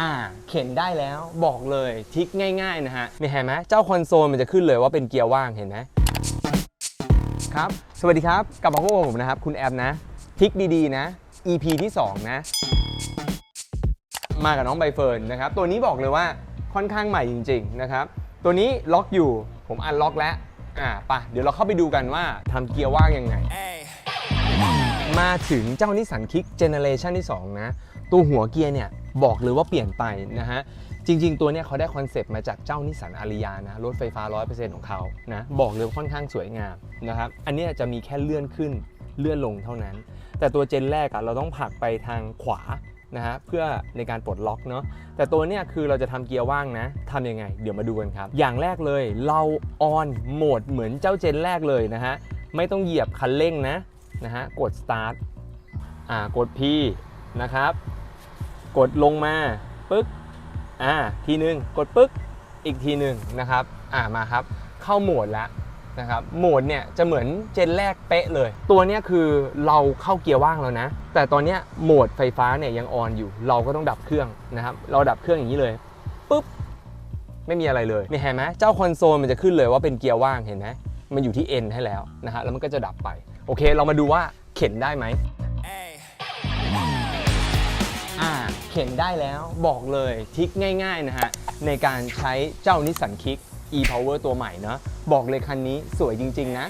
อ่า เข็นได้แล้วบอกเลยทริกง่ายๆนะฮะนี่เห็นไหมเจ้าคอนโซลมันจะขึ้นเลยว่าเป็นเกียร์ว่างเห็นไหมครับ สวัสดีครับ กลับมาพบกับผมนะครับ คุณแอมนะทริกดีๆนะ EP ที่ 2 นะ มากับน้องใบเฟิร์นนะครับ ตัวนี้บอกเลยว่าค่อนข้างใหม่จริง ๆ นะครับ ตัวนี้ล็อกอยู่ผมอันล็อกแล้วอ่าไปะเดี๋ยวเราเข้าไปดูกันว่าทำเกียร์ว่างยังไง มาถึงเจ้านิสสันคิกเจเนเรชันที่ 2 นะ ตัวหัวเกียร์เนี่ย บอกเลยว่าเปลี่ยนไปนะฮะจริง ๆ ตัวเนี้ยเขาได้คอนเซปต์มาจากเจ้านิสสันอาริยานะรถไฟฟ้า 100%ของเขานะบอกเลยค่อนข้างสวยงามนะครับอันนี้จะมีแค่เลื่อนขึ้นเลื่อนลงเท่านั้น แต่ตัวเจนแรกอะเราต้องผลักไปทางขวานะฮะเพื่อในการปลดล็อกเนาะแต่ตัวเนี้ยคือเราจะทำเกียร์ว่างนะทำยังไง เดี๋ยวมาดูกันครับ อย่างแรกเลยเราออนโหมดเหมือนเจ้าเจนแรกเลยนะฮะไม่ต้องเหยียบคันเร่งนะนะฮะกด start อ่ากด P นะครับ กดลงมาปึ๊กอ่าทีหนึ่งกดปึ๊กอีกทีหนึ่งนะครับอ่ามาครับ เข้าโหมดแล้วนะครับโหมดเนี่ยจะเหมือนเจนแรกเป๊ะเลย ตัวเนี้ยคือเราเข้าเกียร์ว่างแล้วนะ แต่ตอนเนี้ยโหมดไฟฟ้าเนี่ยยังออนอยู่ เราก็ต้องดับเครื่องนะครับ เราดับเครื่องอย่างนี้เลยปุ๊บไม่มีอะไรเลยนี่เห็นไหมเจ้าคอนโซลมันจะขึ้นเลยว่าเป็นเกียร์ว่างเห็นไหมมันอยู่ที่ N ให้แล้วนะฮะแล้วมันก็จะดับไป โอเค เรามาดูว่าเข็นได้ไหม ข็นได้แล้วบอกเลยทิกง่ายๆนะฮะ ในการใช้เจ้านิสสันคิก e-power ตัวใหม่เนาะบอกเลยคันนี้สวยจริง ๆ นะ